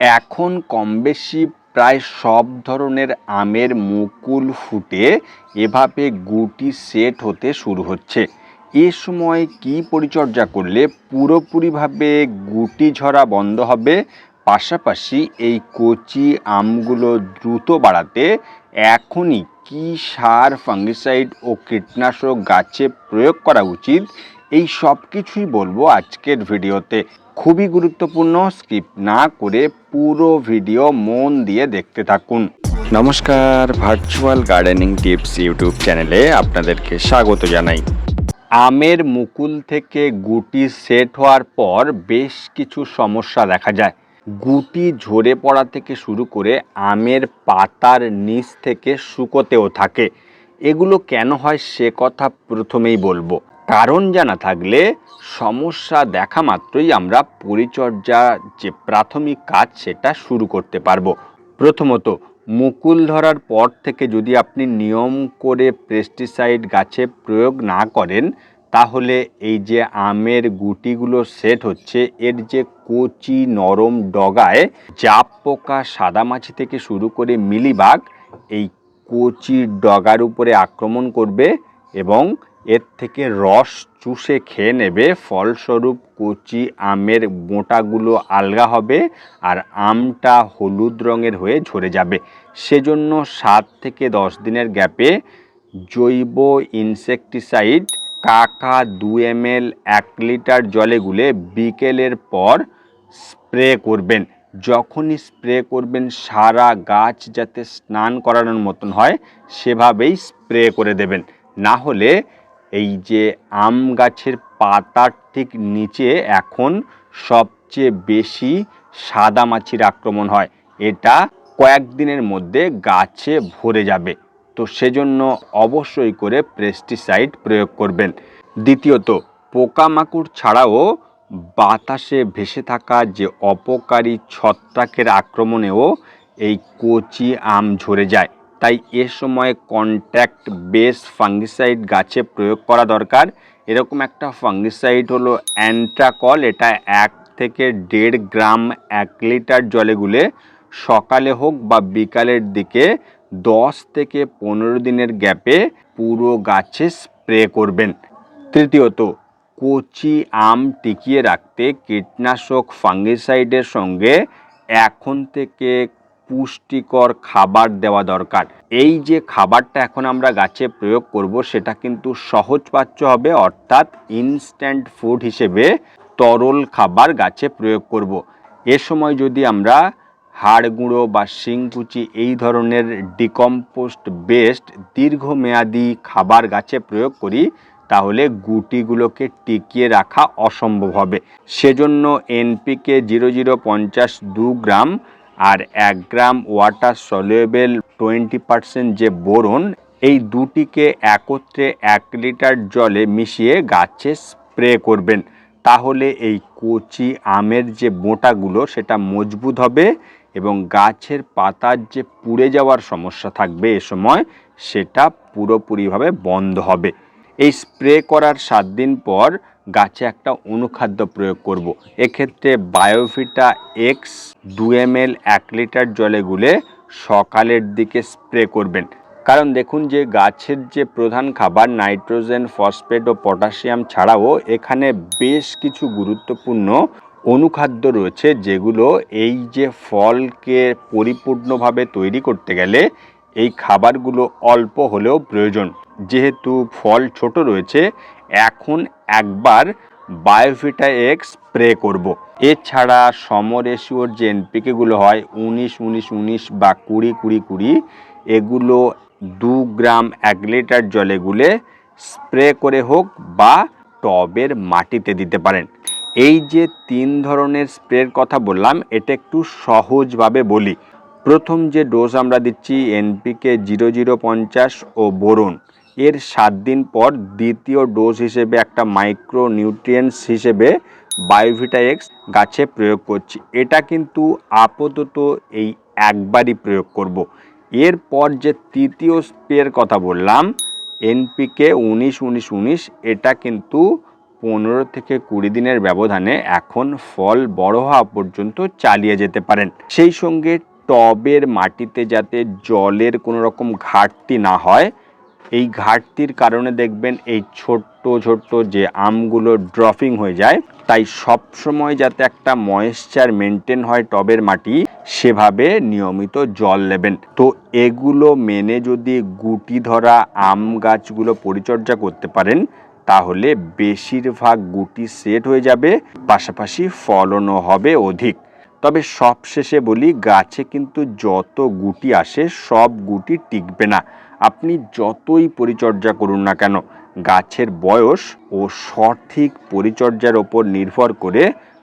এখন কম বেশি প্রায় সব ধরনের আমের মুকুল ফুটে এভাবে গুটি সেট হতে শুরু হচ্ছে। এ সময় কি পরিচর্যা করলে পুরোপুরিভাবে গুটি ঝরা বন্ধ হবে? পাশাপাশি এই কচি আমগুলো দ্রুত বাড়াতে এখনই কি সার, ফাঙ্গিসাইড ও কীটনাশক গাছে প্রয়োগ করা উচিত? এই সব কিছুই বলব আজকের ভিডিওতে। খুবই গুরুত্বপূর্ণ স্কিপ না করে পুরো ভিডিও মন দিয়ে দেখতে থাকুন। নমস্কার ভার্চুয়াল গার্ডেনিং টিপস ইউটিউব চ্যানেলে আপনাদেরকে স্বাগত জানাই। আমের মুকুল থেকে গুটি সেট হওয়ার পর বেশ কিছু সমস্যা দেখা যায়। গুটি ঝরে পড়া থেকে শুরু করে আমের পাতার নিচ থেকে শুকোতেও থাকে। এগুলো কেন হয় সে কথা প্রথমেই বলব। কারণ জানা থাকলে সমস্যা দেখা মাত্রই আমরা পরিচর্যা যে প্রাথমিক কাজ সেটা শুরু করতে পারব। প্রথমত, মুকুল ধরার পর থেকে যদি আপনি নিয়ম করে পেস্টিসাইড গাছে প্রয়োগ না করেন, তাহলে এই যে আমের গুটিগুলো সেট হচ্ছে, এর যে কচি নরম ডগায় জাপ পোকা সাদামাছি থেকে শুরু করে মিলিবাগ এই কচি ডগার উপরে আক্রমণ করবে এবং এর থেকে রস চুষে খেয়ে নেবে। ফলস্বরূপ কচি আমের মোটাগুলো আলগা হবে আর আমটা হলুদ রঙের হয়ে ঝরে যাবে। সেজন্য সাত থেকে দশ দিনের গ্যাপে জৈব ইনসেকটিসাইড কাকা দু এম এল এক লিটার জলে গুলে বিকেলের পর স্প্রে করবেন। যখনই স্প্রে করবেন, সারা গাছ যাতে স্নান করানোর মতন হয়, সেভাবেই স্প্রে করে দেবেন। না হলে এই যে আম গাছের পাতার ঠিক নিচে এখন সবচেয়ে বেশি সাদা মাছির আক্রমণ হয়। এটা কয়েকদিনের মধ্যে গাছে ভরে যাবে। তো সেজন্য অবশ্যই করে পেস্টিসাইড প্রয়োগ করবেন। দ্বিতীয়ত, পোকামাকড় ছাড়াও বাতাসে ভেসে থাকা যে অপকারী ছত্রাকের আক্রমণেও এই কচি আম ঝরে যায়। তাই এ সময় কন্ট্যাক্ট বেস ফাঙ্গিসাইড গাছে প্রয়োগ করা দরকার। এরকম একটা ফাঙ্গিসাইড হলো অ্যান্ট্রাকল এটা এক থেকে দেড় গ্রাম এক লিটার জলে গুলে সকালে হোক বা বিকালের দিকে দশ থেকে পনেরো দিনের গ্যাপে পুরো গাছে স্প্রে করবেন। তৃতীয়ত, কচি আম টিকিয়ে রাখতে কীটনাশক ফাঙ্গিসাইডের সঙ্গে এখন থেকে পুষ্টিকর খাবার দেওয়া দরকার এই যে খাবারটা এখন আমরা গাছে প্রয়োগ করব, সেটা কিন্তু সহজপাচ্য হবে, অর্থাৎ ইনস্ট্যান্ট ফুড হিসেবে তরল খাবার গাছে প্রয়োগ করব। এ সময় যদি আমরা হাড় গুঁড়ো বা শিংকুচি এই ধরনের ডিকম্পোস্ট বেস্ট দীর্ঘমেয়াদী খাবার গাছে প্রয়োগ করি, তাহলে গুটিগুলোকে টিকিয়ে রাখা অসম্ভব হবে সেজন্য এনপিকে জিরো জিরো পঞ্চাশ দু গ্রাম আর এক gram water soluble twenty percent যে বোরন, এই দুটিকে একত্রে এক লিটার জলে মিশিয়ে গাছে স্প্রে করবেন। তাহলে এই কচি আমের যে বোঁটাগুলো সেটা মজবুত হবে এবং গাছের পাতার যে পুড়ে যাওয়ার সমস্যা থাকবে এ সময়, সেটা পুরোপুরিভাবে বন্ধ হবে। এই স্প্রে করার সাত দিন পর গাছে একটা অনুখাদ্য প্রয়োগ করব। এক্ষেত্রে বায়োভিটা এক্স দু এম এল এক লিটার জলে গুলে সকালের দিকে স্প্রে করবেন কারণ দেখুন যে গাছের যে প্রধান খাবার নাইট্রোজেন, ফসফেট ও পটাশিয়াম ছাড়াও এখানে বেশ কিছু গুরুত্বপূর্ণ অনুখাদ্য রয়েছে যেগুলো এই যে ফলকে পরিপূর্ণভাবে তৈরি করতে গেলে এই খাবারগুলো অল্প হলেও প্রয়োজন যেহেতু ফল ছোট রয়েছে এখন একবার বায়োভিটা এক্স স্প্রে করব। এছাড়া সমরেশিওর যে এনপিকেগুলো হয়, উনিশ উনিশ উনিশ বা কুড়ি কুড়ি কুড়ি, এগুলো দু গ্রাম এক লিটার জলে গুলে স্প্রে করে হোক বা টবের মাটিতে দিতে পারেন। এই যে তিন ধরনের স্প্রের কথা বললাম, এটা একটু সহজভাবে বলি। প্রথম যে ডোজ আমরা দিচ্ছি, এনপিকে জিরো জিরো, পঞ্চাশ ও বোরন এর সাত দিন পর দ্বিতীয় ডোজ হিসেবে একটা মাইক্রো নিউট্রিয়েন্টস হিসেবে বায়োভিটা এক্স গাছে প্রয়োগ করছি এটা কিন্তু আপাতত এই একবারই প্রয়োগ করব। এরপর যে তৃতীয় স্প্রের কথা বললাম, এনপিকে উনিশ উনিশ উনিশ, এটা কিন্তু পনেরো থেকে কুড়ি দিনের ব্যবধানে এখন ফল বড় হওয়া পর্যন্ত চালিয়ে যেতে পারেন সেই সঙ্গে টবের মাটিতে যাতে জলের কোনো রকম ঘাটতি না হয় এই ঘাটতির কারণে দেখবেন এই ছোট্ট ছোট্ট যে আমগুলো ড্রপিং হয়ে যায়, তাই সব সময় যাতে একটা ময়েশ্চার মেনটেন হয় টবের মাটি, সেভাবে নিয়মিত জল নেবেন। তো এগুলো মেনে যদি গুটি ধরা আম গাছগুলো পরিচর্যা করতে পারেন, তাহলে বেশিরভাগ গুটি সেট হয়ে যাবে, পাশাপাশি ফলনও হবে অধিক। তবে সবশেষে বলি, গাছে কিন্তু যত গুটি আসে, সব গুটি টিকবে না। আপনি যতই পরিচর্যা করুন না কেন গাছের বয়স ও সঠিক পরিচর্যার ওপর নির্ভর করে